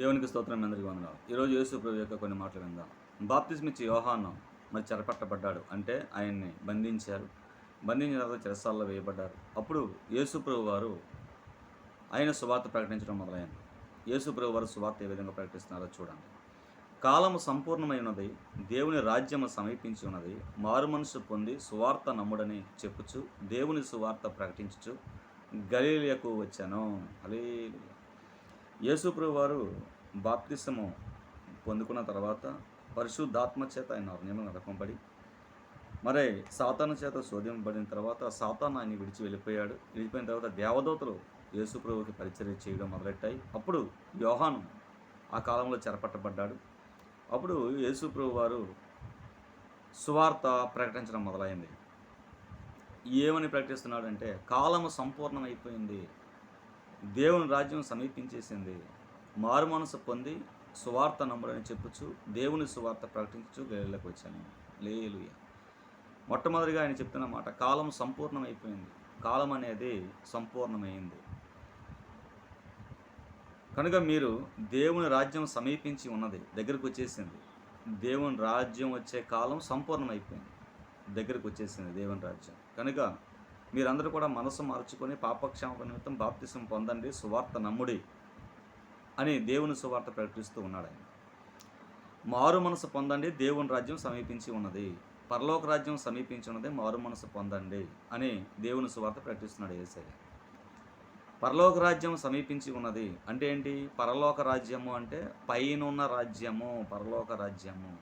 దేవునికి స్తోత్రం అందరికీ వందనాలు. ఈరోజు యేసు ప్రభు యొక్క కొన్ని మాటలు విందాం. బాప్తిస్మిచ్చి యోహాను మరి చెరపట్టబడ్డాడు. అంటే ఆయన్ని బంధించారు. బంధించిన తర్వాత చెరసాల్లో వేయబడ్డారు. అప్పుడు యేసు ప్రభు వారు ఆయన సువార్త ప్రకటించడం మొదలైంది. యేసు ప్రభు వారు సువార్త ఏ విధంగా ప్రకటిస్తున్నారో చూడండి. కాలము సంపూర్ణమై ఉన్నది దేవుని రాజ్యము సమీపించి ఉన్నది మారు మనసు పొంది సువార్త నమ్ముడని చెప్పుచు దేవుని సువార్త ప్రకటించుచు గలీలియకు వచ్చాను. అలీ యేసుప్రభు వారు బాప్తిసము పొందుకున్న తర్వాత పరిశుద్ధాత్మ చేత ఆయన నియమం నడపబడి మరి సాతాను చేత శోధింపబడిన తర్వాత సాతాను ఆయన విడిచి వెళ్ళిపోయాడు. వెళ్ళిపోయిన తర్వాత దేవదూతలు యేసుప్రభుకి పరిచర్య చేయడం మొదలెట్టాయి. అప్పుడు యోహాను ఆ కాలంలో చెరపట్టబడ్డాడు. అప్పుడు యేసుప్రభు వారు సువార్త ప్రకటించడం మొదలైంది. ఏమని ప్రకటిస్తున్నాడంటే కాలము సంపూర్ణమైపోయింది. దేవుని రాజ్యం సమీపించేసింది. మారు మనసు పొంది సువార్త నమ్ముడని చెప్పుచు దేవుని సువార్త ప్రకటించు గలీలకు వచ్చాను. లేలుయ మొట్టమొదటిగా ఆయన చెప్తున్న మాట కాలం సంపూర్ణమైపోయింది. కాలం అనేది సంపూర్ణమైంది. కనుక మీరు దేవుని రాజ్యం సమీపించి ఉన్నది దగ్గరకు వచ్చేసింది. దేవుని రాజ్యం వచ్చే కాలం సంపూర్ణమైపోయింది. దగ్గరకు వచ్చేసింది దేవుని రాజ్యం. కనుక మీరందరూ కూడా మనసు మార్చుకొని పాపక్షాప నిమిత్తం బాప్తిసం పొందండి సువార్త నమ్ముడి అని దేవుని సువార్త ప్రకటిస్తూ ఉన్నాడు ఆయన. మారు మనసు పొందండి దేవుని రాజ్యం సమీపించి ఉన్నది. పరలోక రాజ్యం సమీపించి ఉన్నది మారు మనసు పొందండి అని దేవుని సువార్త ప్రకటిస్తున్నాడు ఏసై. పరలోక రాజ్యం సమీపించి ఉన్నది అంటే ఏంటి? పరలోక రాజ్యము అంటే పైనున్న రాజ్యము పరలోక రాజ్యము.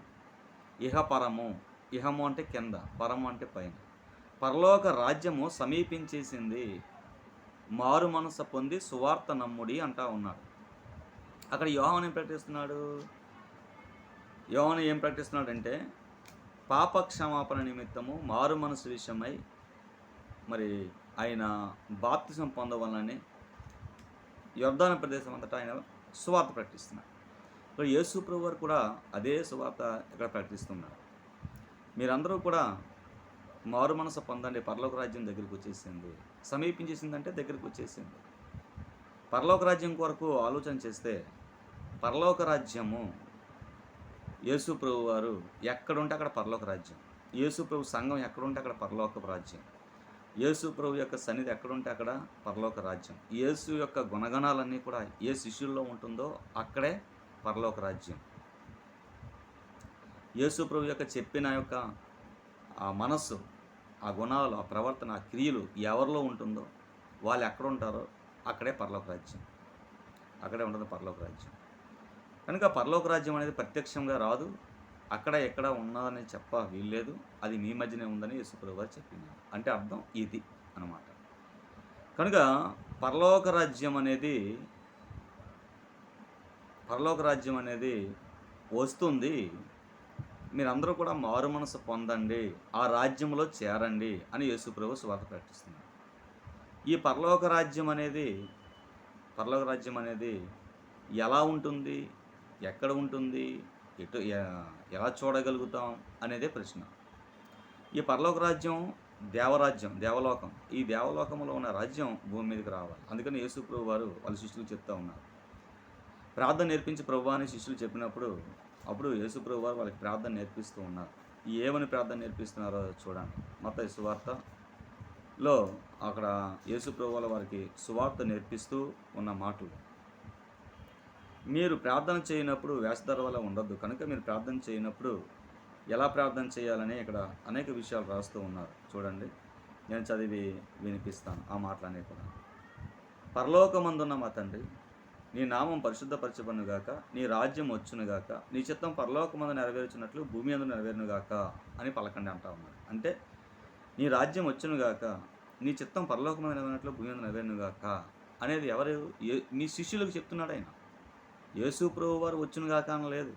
ఇహపరము. ఇహము అంటే కింద పరము అంటే పైన. పరలోక రాజ్యము సమీపించేసింది. మారు మనసు పొంది సువార్త నమ్ముడి అంటా ఉన్నాడు. అక్కడ యోహన్ ఏం ప్రకటిస్తున్నాడు? యోహన్ ఏం ప్రకటిస్తున్నాడంటే పాప క్షమాపణ నిమిత్తము మారు మనసు విషయమై మరి ఆయన బాప్తిసం పొందవలని యుద్ధాన ప్రదేశం అంతటా ఆయన సువార్త ప్రకటిస్తున్నాడు. ఇక్కడ యేసు ప్రభు వారు కూడా అదే సువార్త ఇక్కడ ప్రకటిస్తున్నారు. మీరందరూ కూడా మారు మనసు పొందండి. పరలోక రాజ్యం దగ్గరికి వచ్చేసింది. సమీపించేసిందంటే దగ్గరికి వచ్చేసింది. పరలోక రాజ్యం కొరకు ఆలోచన చేస్తే పరలోక రాజ్యము యేసు ప్రభు వారు ఎక్కడుంటే అక్కడ పరలోక రాజ్యం. యేసు ప్రభు సంఘం ఎక్కడుంటే అక్కడ పరలోక రాజ్యం. యేసు ప్రభు యొక్క సన్నిధి ఎక్కడుంటే అక్కడ పరలోక రాజ్యం. యేసు యొక్క గుణగణాలన్నీ కూడా ఏ శిష్యుల్లో ఉంటుందో అక్కడే పరలోక రాజ్యం. యేసు ప్రభు యొక్క చెప్పిన యొక్క ఆ మనస్సు ఆ గుణాలు ఆ ప్రవర్తన ఆ క్రియలు ఎవరిలో ఉంటుందో వాళ్ళు ఎక్కడ ఉంటారో అక్కడే పరలోక రాజ్యం. అక్కడే ఉంటుంది పరలోక రాజ్యం. కనుక పరలోక రాజ్యం అనేది ప్రత్యక్షంగా రాదు. అక్కడ ఎక్కడ ఉన్నదని చెప్ప వీల్లేదు. అది మీ మధ్యనే ఉందని యేసుప్రభు గారు చెప్పింది. అంటే అర్థం ఇది అన్నమాట. కనుక పరలోక రాజ్యం అనేది పరలోక రాజ్యం అనేది వస్తుంది మీరందరూ కూడా మారు మనసు పొందండి ఆ రాజ్యంలో చేరండి అని యేసుప్రభు స్వాత ప్రకటిస్తున్నారు ఈ పరలోక రాజ్యం అనేది పరలోక రాజ్యం అనేది ఎలా ఉంటుంది ఎక్కడ ఉంటుంది ఎటు ఎలా చూడగలుగుతాం అనేదే ప్రశ్న. ఈ పరలోక రాజ్యం దేవరాజ్యం దేవలోకం. ఈ దేవలోకంలో ఉన్న రాజ్యం భూమి మీదకి రావాలి. అందుకని యేసుప్రభు వారు వాళ్ళ శిష్యులు చెప్తా ఉన్నారు. ప్రార్థన నేర్పించి ప్రభు అని శిష్యులు చెప్పినప్పుడు అప్పుడు యేసుప్రభు వారు వాళ్ళకి ప్రార్థన నేర్పిస్తూ ఉన్నారు. ఏమని ప్రార్థన నేర్పిస్తున్నారో చూడండి. మత సువార్తలో అక్కడ యేసుప్రభు వాళ్ళ వారికి సువార్త నేర్పిస్తూ ఉన్న మాటలు. మీరు ప్రార్థన చేయనప్పుడు వేషధర వల్ల ఉండొద్దు. కనుక మీరు ప్రార్థన చేయనప్పుడు ఎలా ప్రార్థన చేయాలని ఇక్కడ అనేక విషయాలు రాస్తూ ఉన్నారు. చూడండి. నేను చదివి వినిపిస్తాను ఆ మాటలన్నీ కూడా. పరలోకమందున్న మా తండ్రి నీ నామం పరిశుద్ధపరచబడునుగాక నీ రాజ్యం వచ్చునుగాక నీ చిత్తం పరలోకమందు నెరవేర్చినట్లు భూమి అందు నెరవేరునుగాక అని పలకండి అంటా ఉన్నారు. అంటే నీ రాజ్యం వచ్చునుగాక నీ చిత్తం పరలోకమందు నెరవేరినట్లు భూమి అందు నెరవేరునుగాక అనేది ఎవరు ఏ- మీ శిష్యులకు చెప్తున్నాడు ఆయన. యేసు ప్రభు వారు వచ్చునుగాక అనలేదు.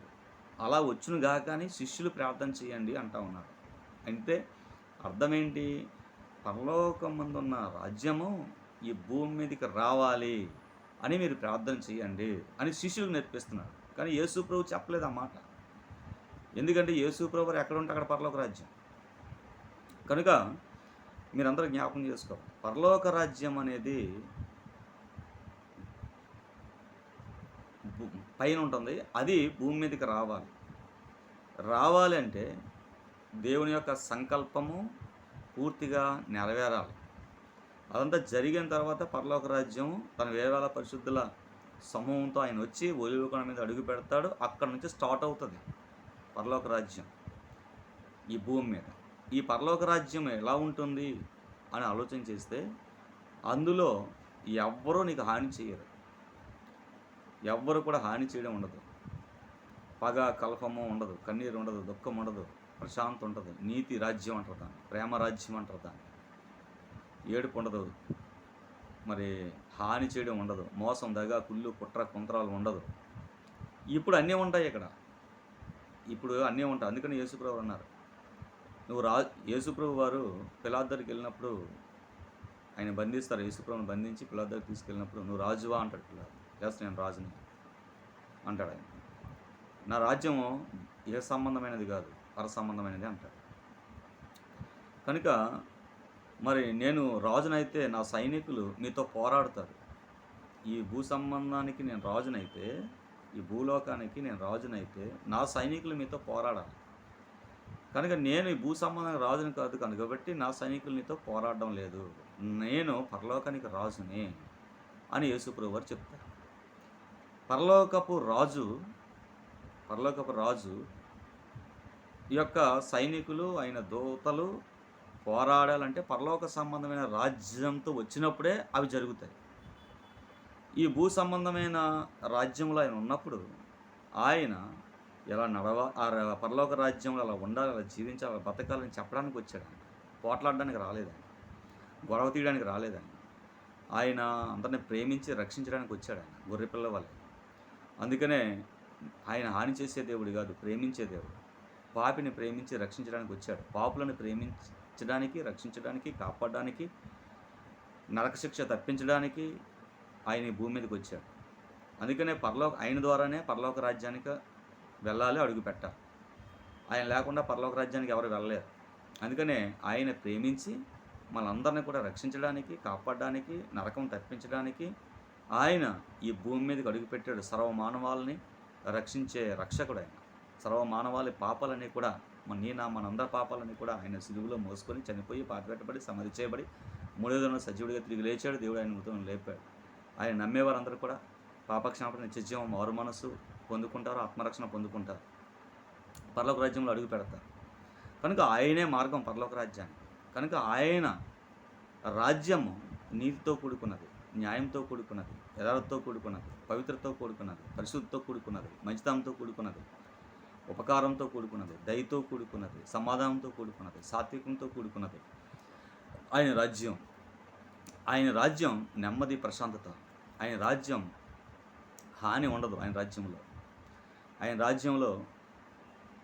అలా వచ్చునుగాక అని శిష్యులు ప్రార్థన చేయండి అంటా ఉన్నారు. అంటే అర్థమేంటి? పరలోకం ముందున్న రాజ్యము ఈ భూమి మీదకి రావాలి. అని మీరు ప్రార్థన చేయండి అని శిష్యులకు నేర్పిస్తున్నారు. కానీ యేసు ప్రభు చెప్పలేదు ఆ మాట. ఎందుకంటే యేసు ప్రభు వారు ఎక్కడ ఉంటే అక్కడ పరలోక రాజ్యం. కనుక మీరందరూ జ్ఞాపకం చేసుకోవాలి. పరలోక రాజ్యం అనేది పైన ఉంటుంది. అది భూమి మీదకి రావాలి. రావాలి అంటే దేవుని యొక్క సంకల్పము పూర్తిగా నెరవేరాలి. అదంతా జరిగిన తర్వాత పరలోక రాజ్యం తన వేవేల పరిశుద్ధుల సమూహంతో ఆయన వచ్చి ఒలివకొండ మీద అడుగు పెడతాడు. అక్కడ నుంచి స్టార్ట్ అవుతుంది పరలోక రాజ్యం ఈ భూమి మీద. ఈ పరలోక రాజ్యం ఎలా ఉంటుంది అని ఆలోచన చేస్తే అందులో ఎవ్వరూ నీకు హాని చేయరు. ఎవ్వరు కూడా హాని చేయడం ఉండదు. పగ కల్పము ఉండదు. కన్నీరు ఉండదు. దుఃఖం ఉండదు. ప్రశాంతం ఉండదు. నీతి రాజ్యం అంటారు దాన్ని. ప్రేమ రాజ్యం అంటారు దాన్ని. ఏడుపు ఉండదు మరి హాని చేయడం ఉండదు. మోసం దగా కుళ్ళు కుట్ర కుంతరాలు ఉండదు. ఇప్పుడు అన్నీ ఉంటాయి ఇక్కడ. ఇప్పుడు అన్నీ ఉంటాయి. అందుకని యేసుప్రభు అన్నారు. నువ్వు రా యేసుప్రభు వారు పిలాద్ వెళ్ళినప్పుడు ఆయన బంధిస్తారు. యేసుప్రభుని బంధించి పిలాద్ తీసుకెళ్ళినప్పుడు నువ్వు రాజువా అంటాడు పిలాద్. ఎస్ నేను రాజుని అంటాడు ఆయన. నా రాజ్యము ఏ సంబంధమైనది కాదు. పర సంబంధమైనది అంటాడు. కనుక మరి నేను రాజునైతే నా సైనికులు మీతో పోరాడతారు. ఈ భూ సంబంధానికి నేను రాజునైతే ఈ భూలోకానికి నేను రాజునైతే నా సైనికులు మీతో పోరాడాలి. కనుక నేను ఈ భూ సంబంధానికి రాజుని కాదు కనుక కాబట్టి నా సైనికులు నీతో పోరాడడం లేదు. నేను పరలోకానికి రాజుని అని యేసుప్రభు వారు చెప్తారు. పరలోకపు రాజు పరలోకపు రాజు ఈ యొక్క సైనికులు ఆయన దూతలు పోరాడాలంటే పరలోక సంబంధమైన రాజ్యంతో వచ్చినప్పుడే అవి జరుగుతాయి. ఈ భూ సంబంధమైన రాజ్యంలో ఆయన ఉన్నప్పుడు ఆయన ఎలా నడవ పరలోక రాజ్యంలో అలా ఉండాలి అలా జీవించాలి అలా బతకాలని చెప్పడానికి వచ్చాడు ఆయన పోట్లాడడానికి రాలేదు గొడవ తీయడానికి రాలేదు ఆయన అందరిని ప్రేమించి రక్షించడానికి వచ్చాడు ఆయన గొర్రెపిల్ల వాళ్ళే అందుకనే ఆయన హాని చేసే దేవుడు కాదు ప్రేమించే దేవుడు. పాపిని ప్రేమించి రక్షించడానికి వచ్చాడు. పాపులను ప్రేమించి మార్చడానికి రక్షించడానికి కాపాడడానికి నరకశిక్ష తప్పించడానికి ఆయన ఈ భూమి మీదకి వచ్చాడు అందుకనే పరలోక ఆయన ద్వారానే పరలోక రాజ్యానికి వెళ్ళాలి అడుగు పెట్టాలి. ఆయన లేకుండా పరలోక రాజ్యానికి ఎవరు వెళ్ళలేరు. అందుకనే ఆయన ప్రేమించి మనందరినీ కూడా రక్షించడానికి కాపాడడానికి నరకం తప్పించడానికి ఆయన ఈ భూమి మీదకి అడుగుపెట్టాడు సర్వమానవాళ్ళని రక్షించే రక్షకుడు ఆయన. సర్వ మానవాళి పాపాలని కూడా మన నా మనందరి పాపాలని కూడా ఆయన సిలువులో మోసుకొని చనిపోయి పాతిపెట్టబడి సమాధి చేయబడి మూడో దిన సజీవుడిగా తిరిగి లేచాడు. దేవుడు ఆయన మృతం లేపాడు. ఆయన నమ్మేవారందరూ కూడా పాపక్షమాపణ నిత్యజీవం మారు మనస్సు పొందుకుంటారు ఆత్మరక్షణ పొందుకుంటారు. పర్లోక రాజ్యంలో అడుగు పెడతారు. కనుక ఆయనే మార్గం పరలోక రాజ్యానికి కనుక ఆయన రాజ్యము నీతితో కూడుకున్నది న్యాయంతో కూడుకున్నది యథార్థతో కూడుకున్నది పవిత్రతో కూడుకున్నది పరిశుద్ధితో కూడుకున్నది మంచితనంతో కూడుకున్నది. ఉపకారంతో కూడుకున్నది దయతో కూడుకున్నది సమాధానంతో కూడుకున్నది సాత్వికంతో కూడుకున్నది. ఆయన రాజ్యం ఆయన రాజ్యం నెమ్మది ప్రశాంతత. ఆయన రాజ్యం హాని ఉండదు ఆయన రాజ్యంలో. ఆయన రాజ్యంలో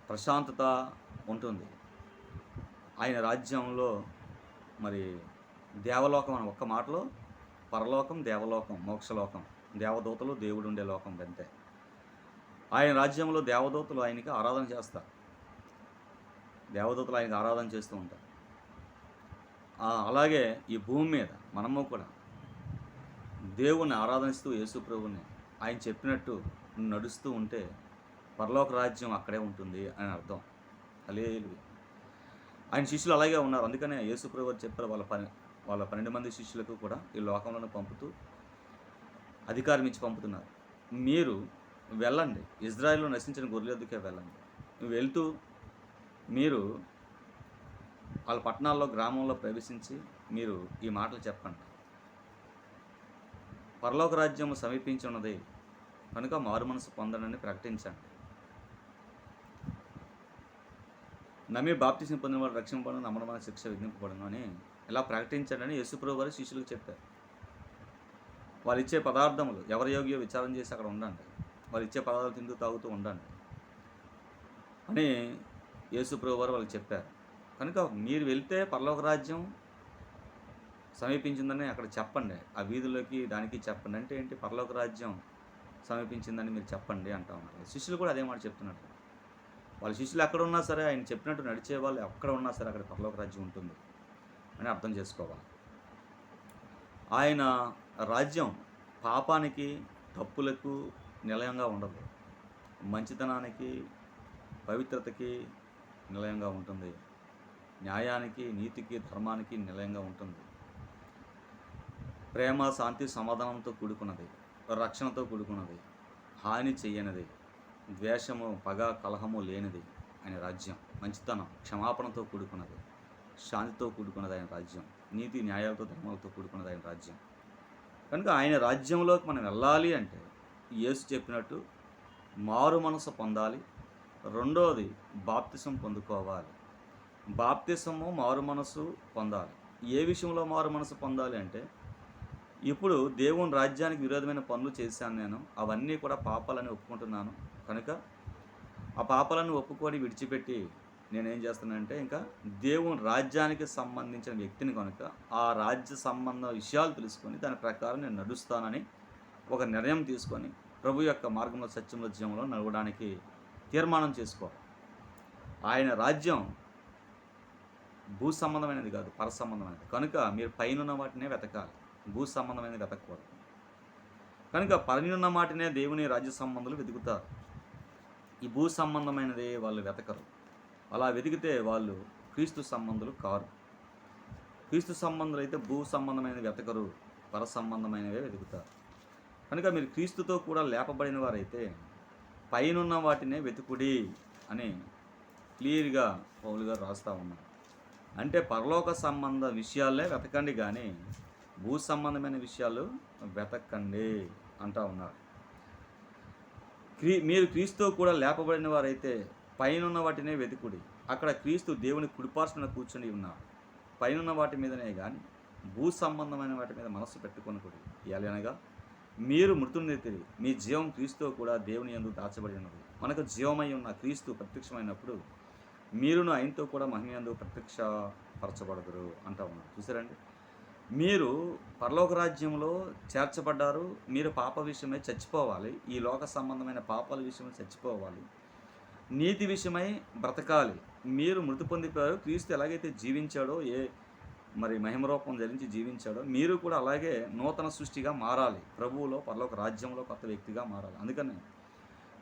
ప్రశాంతత ఉంటుంది. ఆయన రాజ్యంలో మరి దేవలోకం అని ఒక్క మాటలో పరలోకం దేవలోకం మోక్షలోకం దేవదూతలు దేవుడు ఉండే లోకం అంతే. ఆయన రాజ్యంలో దేవదూతలు ఆయనకి ఆరాధన చేస్తారు. దేవదూతలు ఆయనకి ఆరాధన చేస్తూ ఉంటారు. అలాగే ఈ భూమి మీద మనము కూడా దేవుణ్ణి ఆరాధనిస్తూ యేసుప్రభుని ఆయన చెప్పినట్టు నడుస్తూ ఉంటే పరలోక రాజ్యం అక్కడే ఉంటుంది అని అర్థం. అలేలు ఆయన శిష్యులు అలాగే ఉన్నారు. అందుకనే యేసుప్రభు చెప్పారు వాళ్ళ పని వాళ్ళ పన్నెండు మంది శిష్యులకు కూడా ఈ లోకంలోనే పంపుతూ అధికారం ఇచ్చి పంపుతున్నారు. మీరు వెళ్ళండి. ఇజ్రాయెల్లో నశించిన గొర్రెలెద్దుకే వెళ్ళండి. నువ్వు వెళ్తూ మీరు వాళ్ళ పట్టణాల్లో గ్రామంలో ప్రవేశించి మీరు ఈ మాటలు చెప్పండి. పరలోక రాజ్యం సమీపించి ఉన్నది కనుక మారు మనసు పొందనని ప్రకటించండి. నమ్మి బాప్తిసం పొందిన వాళ్ళు రక్షింపబడను నమ్మడం వల్ల శిక్ష విధింపబడను అని ఇలా ప్రకటించండి యేసుప్రభు వారు శిష్యులకు చెప్పారు. వాళ్ళు ఇచ్చే పదార్థములు ఎవరి యోగ్యో విచారం చేసి అక్కడ ఉండండి. వాళ్ళు ఇచ్చే పదార్థాలు తింటూ తాగుతూ ఉండండి అని యేసుప్రభు వారు వాళ్ళకి చెప్పారు. కనుక మీరు వెళ్తే పరలోక రాజ్యం సమీపించిందని అక్కడ చెప్పండి. ఆ వీధుల్లోకి దానికి చెప్పండి. అంటే ఏంటి? పరలోక రాజ్యం సమీపించిందని మీరు చెప్పండి అంటా ఉన్నారు. శిష్యులు కూడా అదే మాట చెప్తున్నారు. వాళ్ళ శిష్యులు ఎక్కడ ఉన్నా సరే ఆయన చెప్పినట్టు నడిచే వాళ్ళు ఎక్కడ ఉన్నా సరే అక్కడ పరలోక రాజ్యం ఉంటుంది అని అర్థం చేసుకోవాలి. ఆయన రాజ్యం పాపానికి తప్పులకు నిలయంగా ఉండదు. మంచితనానికి పవిత్రతకి నిలయంగా ఉంటుంది. న్యాయానికి నీతికి ధర్మానికి నిలయంగా ఉంటుంది. ప్రేమ శాంతి సమాధానంతో కూడుకున్నది రక్షణతో కూడుకున్నది హాని చెయ్యనిది ద్వేషము పగ కలహము లేనిది ఆయన రాజ్యం మంచితనం క్షమాపణతో కూడుకున్నది శాంతితో కూడుకున్నది ఆయన రాజ్యం నీతి న్యాయాలతో ధర్మాలతో కూడుకున్నది ఆయన రాజ్యం. కనుక ఆయన రాజ్యంలోకి మనం వెళ్ళాలి అంటే యేసు చెప్పినట్టు మారు మనసు పొందాలి. రెండవది బాప్తిసం పొందుకోవాలి. బాప్తిసము మారు మనసు పొందాలి. ఏ విషయంలో మారు మనసు పొందాలి అంటే ఇప్పుడు దేవుని రాజ్యానికి విరోధమైన పనులు చేశాను నేను అవన్నీ కూడా పాపాలని ఒప్పుకుంటున్నాను. కనుక ఆ పాపాలను ఒప్పుకొని విడిచిపెట్టి నేనేం చేస్తానంటే ఇంకా దేవుని రాజ్యానికి సంబంధించిన వ్యక్తిని కనుక ఆ రాజ్య సంబంధ విషయాలు తెలుసుకొని దాని ప్రకారం నేను నడుస్తానని ఒక నిర్ణయం తీసుకొని ప్రభు యొక్క మార్గంలో సత్యంలో జీవంలో నడవడానికి తీర్మానం చేసుకోవాలి ఆయన రాజ్యం భూ సంబంధమైనది కాదు పర సంబంధమైనది కనుక మీరు పైనున్న వాటినే వెతకాలి. భూ సంబంధమైనది వెతకూడదు కనుక పైనున్న మాటినే దేవుని రాజ్య సంబంధాలు వెతుకుతారు. ఈ భూ సంబంధమైనది వాళ్ళు వెతకరు. అలా వెతికితే వాళ్ళు క్రీస్తు సంబంధులు కారు. క్రీస్తు సంబంధులు అయితే భూ సంబంధమైనవి వెతకరు పర సంబంధమైనవే వెతుకుతారు. కనుక మీరు క్రీస్తుతో కూడా లేపబడిన వారైతే పైనున్న వాటినే వెతుకుడి అని క్లియర్గా పౌలు గారు రాస్తూ ఉన్నారు. అంటే పరలోక సంబంధ విషయాలే వెతకండి కానీ భూ సంబంధమైన విషయాలు వెతకండి అంటా ఉన్నారు. క్రీ మీరు క్రీస్తుతో కూడా లేపబడిన వారైతే పైనున్న వాటినే వెతుకుడి. అక్కడ క్రీస్తు దేవుని కుడిపార్చున కూర్చొని ఉన్నారు. పైనున్న వాటి మీదనే కానీ భూ సంబంధమైన వాటి మీద మనస్సు ఇవ్వాలి ఎలానగా మీరు మృతున్నతిరి మీ జీవం క్రీస్తుతో కూడా దేవుని యందు దాచబడి ఉన్నది మనకు జీవమై ఉన్న క్రీస్తు ప్రత్యక్షమైనప్పుడు మీరును ఆయనతో కూడా మహిళందు ప్రత్యక్షపరచబడదురు అంటా ఉన్నారు. చూసారండి మీరు పరలోక రాజ్యంలో చేర్చబడ్డారు మీరు పాప విషయమై చచ్చిపోవాలి ఈ లోక సంబంధమైన పాపాల విషయమై చచ్చిపోవాలి నీతి విషయమై బ్రతకాలి మీరు మృతి పొందిపోయారు క్రీస్తు ఎలాగైతే జీవించాడో ఏ మరి మహిమరూపం ధరించి జీవించాడో మీరు కూడా అలాగే నూతన సృష్టిగా మారాలి. ప్రభువులో పరలోక రాజ్యంలో కొత్త వ్యక్తిగా మారాలి. అందుకని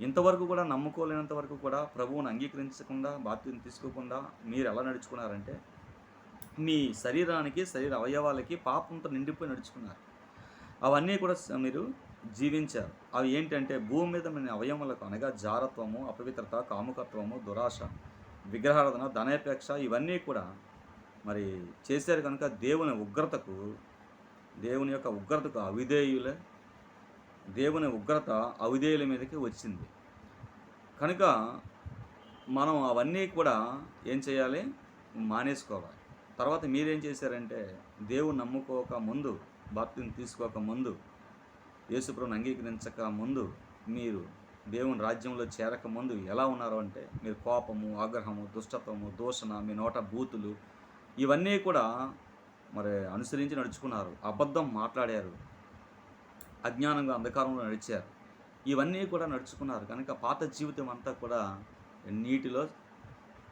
ఇంతవరకు కూడా నమ్ముకోలేనంత వరకు కూడా ప్రభువును అంగీకరించకుండా బాధ్యతను తీసుకోకుండా మీరు ఎలా నడుచుకున్నారంటే మీ శరీరానికి శరీర అవయవాలకి పాపంతో నిండిపోయి నడుచుకున్నారు. అవన్నీ కూడా మీరు జీవించారు. అవి ఏంటంటే భూమి మీద మీ అవయవములకు అనగా జారత్వము అపవిత్రత కాముకత్వము దురాశ విగ్రహారాధన ధనాపేక్ష ఇవన్నీ కూడా మరి చేశారు కనుక దేవుని ఉగ్రతకు దేవుని యొక్క ఉగ్రతకు అవిధేయులే. దేవుని ఉగ్రత అవిధేయుల మీదకి వచ్చింది. కనుక మనం అవన్నీ కూడా ఏం చేయాలి? మానేసుకోవాలి. తర్వాత మీరేం చేశారంటే దేవుని నమ్ముకోక ముందు భక్తిని తీసుకోక ముందు యేసుప్రభుని అంగీకరించక ముందు మీరు దేవుని రాజ్యంలో చేరక ముందు ఎలా ఉన్నారు అంటే మీరు కోపము ఆగ్రహము దుష్టత్వము దోషణ మీ నోట బూతులు ఇవన్నీ కూడా మరి అనుసరించి నడుచుకున్నారు. అబద్ధం మాట్లాడారు. అజ్ఞానంగా అంధకారంలో నడిచారు. ఇవన్నీ కూడా నడుచుకున్నారు. కనుక పాత జీవితం అంతా కూడా నీటిలో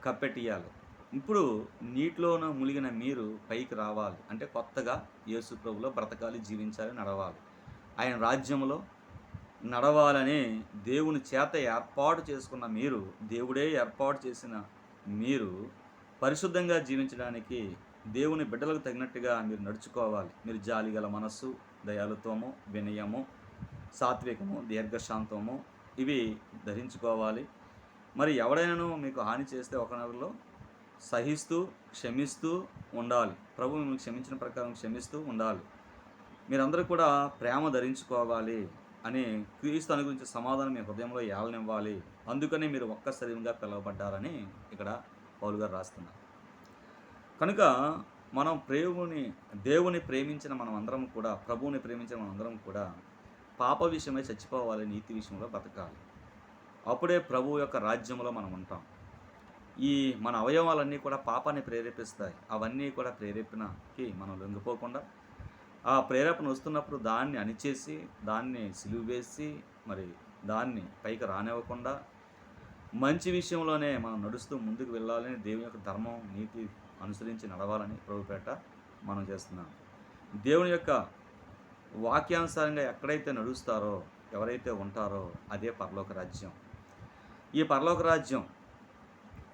కప్పెట్టియాలి. ఇప్పుడు నీటిలోన మునిగిన మీరు పైకి రావాలి. అంటే కొత్తగా యేసు ప్రభులో బ్రతకాలి జీవించాలి నడవాలి. ఆయన రాజ్యంలో నడవాలని దేవుని చేత ఏర్పాటు చేసుకున్న మీరు దేవుడే ఏర్పాటు చేసిన మీరు పరిశుద్ధంగా జీవించడానికి దేవుని బిడ్డలకు తగినట్టుగా మీరు నడుచుకోవాలి. మీరు జాలి గల మనస్సు దయాలుత్వము వినయము సాత్వికము దీర్ఘశాంతము ఇవి ధరించుకోవాలి. మరి ఎవడైనాను మీకు హాని చేస్తే ఒకనరిలో సహిస్తూ క్షమిస్తూ ఉండాలి. ప్రభు మిమ్మల్ని క్షమించిన ప్రకారం క్షమిస్తూ ఉండాలి. మీరందరూ కూడా ప్రేమ ధరించుకోవాలి అని క్రీస్తు అనుగురించి సమాధానం మీ హృదయంలో ఏలనివ్వాలి అందుకనే మీరు ఒక్క శరీరంగా పిలువబడ్డారని ఇక్కడ పౌలు గారు రాస్తున్నారు. కనుక మనం ప్రేముని దేవుని ప్రేమించిన మనం అందరం కూడా ప్రభువుని ప్రేమించిన మనం అందరం కూడా పాప విషయమై చచ్చిపోవాలి నీతి విషయంలో బతకాలి. అప్పుడే ప్రభు యొక్క రాజ్యంలో మనం ఉంటాం. ఈ మన అవయవాలన్నీ కూడా పాపాన్ని ప్రేరేపిస్తాయి. అవన్నీ కూడా ప్రేరేపణకి మనం లొంగిపోకుండా ఆ ప్రేరేపణ వస్తున్నప్పుడు దాన్ని అణిచేసి దాన్ని సిలువ వేసి మరి దాన్ని పైకి రానివ్వకుండా మంచి విషయంలోనే మనం నడుస్తూ ముందుకు వెళ్ళాలని దేవుని యొక్క ధర్మం నీతి అనుసరించి నడవాలని ప్రభుపేట మనం చేస్తున్నాం. దేవుని యొక్క వాక్యానుసారంగా ఎక్కడైతే నడుస్తారో ఎవరైతే ఉంటారో అదే పరలోక రాజ్యం. ఈ పరలోక రాజ్యం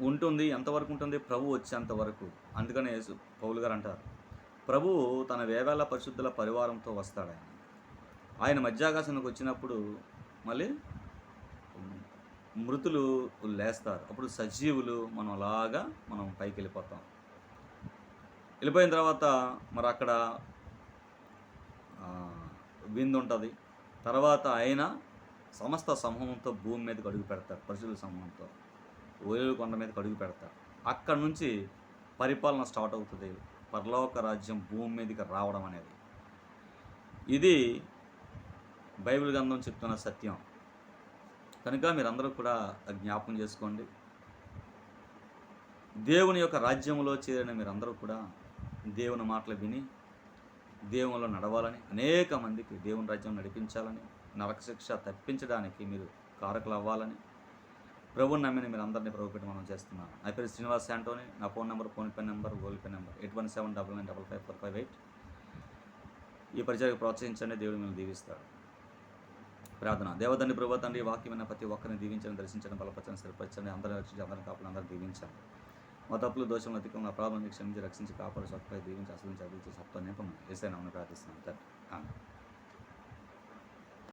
ఉంటుంది ఎంతవరకు ఉంటుంది? ప్రభు వచ్చేంత వరకు. అందుకనే యేసు పౌలు గారు అంటారు. ప్రభు తన వేవేళ పరిశుద్ధుల పరివారంతో వస్తాడు ఆయన. ఆయన మధ్యాకాశానికి వచ్చినప్పుడు మళ్ళీ మృతులు లేస్తారు. అప్పుడు సజీవులు మనం అలాగా మనం పైకి వెళ్ళిపోతాం వెళ్ళిపోయిన తర్వాత మరి అక్కడ విందు ఉంటుంది. తర్వాత ఆయన సమస్త సమూహంతో భూమి మీదకి అడుగు పెడతారు. పరిశుభ్ర సమూహంతో. ఓయలు కొండ మీదకి అడుగు పెడతారు. అక్కడ నుంచి పరిపాలన స్టార్ట్ అవుతుంది. పరలోక రాజ్యం భూమి మీదకి రావడం అనేది. ఇది బైబిల్ గ్రంథం చెప్తున్న సత్యం. కనుక మీరందరూ కూడా జ్ఞాపకం చేసుకోండి. దేవుని యొక్క రాజ్యంలో చేరిన మీరందరూ కూడా దేవుని మాటలు విని దేవునిలో నడవాలని అనేక మందికి దేవుని రాజ్యం నడిపించాలని నరకశిక్ష తప్పించడానికి మీరు కారకులు అవ్వాలని ప్రభుని నమ్మిన మీరు అందరినీ ప్రభుపెట్టి మనం చేస్తున్నాను. నా పేరు శ్రీనివాస్ శాంటోని. నా phone number PhonePe number Google Pay number eight one seven double nine double five four five eight. ఈ పరిచయకు ప్రోత్సహించండి. దేవుడు మిమ్మల్ని దీవిస్తాడు. ప్రార్థన. దేవతండ్రి ప్రభు తండ్రి వాక్యమైన ప్రతి ఒక్కరిని దీవించడం దర్శించడం బలపరచడం సరిపరచండి అందరూ రక్షించి అందరిని కాపాడు అందరూ దీవించండి. మా తప్పులు దోషం అధికంగా ప్రాబ్లం క్షమించి రక్షించి కాపాడు సత్పై దీవించి అసలు చదివించి సత్వ నింపమని ఏసైనా ప్రార్థిస్తున్నాను తండ్రి.